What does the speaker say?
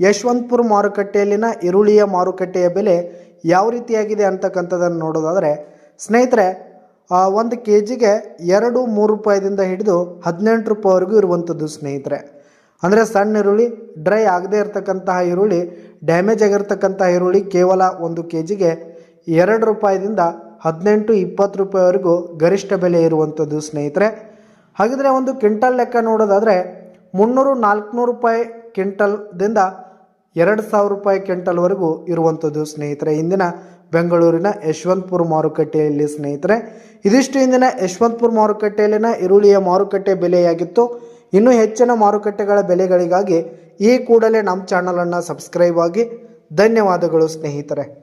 ಯಶವಂತಪುರ ಮಾರುಕಟ್ಟೆಯಲ್ಲಿನ ಈರುಳ್ಳಿಯ ಮಾರುಕಟ್ಟೆಯ ಬೆಲೆ ಯಾವ ರೀತಿಯಾಗಿದೆ ಅಂತಕ್ಕಂಥದ್ದನ್ನು ನೋಡೋದಾದರೆ, ಸ್ನೇಹಿತರೆ ಒಂದು ಕೆ ಜಿಗೆ ಎರಡು ಮೂರು ರೂಪಾಯಿದಿಂದ ಹಿಡಿದು ಹದಿನೆಂಟು ರೂಪಾಯಿವರೆಗೂ ಇರುವಂಥದ್ದು ಸ್ನೇಹಿತರೆ. ಅಂದರೆ ಸಣ್ಣ ಈರುಳ್ಳಿ ಡ್ರೈ ಆಗದೇ ಇರತಕ್ಕಂತಹ ಈರುಳ್ಳಿ ಡ್ಯಾಮೇಜ್ ಆಗಿರ್ತಕ್ಕಂತಹ ಈರುಳ್ಳಿ ಕೇವಲ ಒಂದು ಕೆ ಜಿಗೆ ಎರಡು ರೂಪಾಯಿದಿಂದ ಹದಿನೆಂಟು ಇಪ್ಪತ್ತು ರೂಪಾಯಿವರೆಗೂ ಗರಿಷ್ಠ ಬೆಲೆ ಇರುವಂಥದ್ದು ಸ್ನೇಹಿತರೆ. ಹಾಗಿದ್ರೆ ಒಂದು ಕ್ವಿಂಟಲ್ ಲೆಕ್ಕ ನೋಡೋದಾದರೆ, ಮುನ್ನೂರು ನಾಲ್ಕುನೂರು ರೂಪಾಯಿ ಕ್ವಿಂಟಲ್ದಿಂದ ಎರಡು ಸಾವಿರ ರೂಪಾಯಿ ಕ್ವಿಂಟಲ್ವರೆಗೂ ಇರುವಂಥದ್ದು ಸ್ನೇಹಿತರೆ. ಇಂದಿನ ಬೆಂಗಳೂರಿನ ಯಶವಂತಪುರ ಮಾರುಕಟ್ಟೆಯಲ್ಲಿ ಸ್ನೇಹಿತರೆ, ಇದಿಷ್ಟು ಇಂದಿನ ಯಶವಂತಪುರ ಮಾರುಕಟ್ಟೆಯಲ್ಲಿನ ಈರುಳ್ಳಿಯ ಮಾರುಕಟ್ಟೆ ಬೆಲೆಯಾಗಿತ್ತು. ಇನ್ನೂ ಹೆಚ್ಚಿನ ಮಾರುಕಟ್ಟೆಗಳ ಬೆಲೆಗಳಿಗಾಗಿ ಈ ಕೂಡಲೇ ನಮ್ಮ ಚಾನಲನ್ನು ಸಬ್ಸ್ಕ್ರೈಬ್ ಆಗಿ. ಧನ್ಯವಾದಗಳು ಸ್ನೇಹಿತರೆ.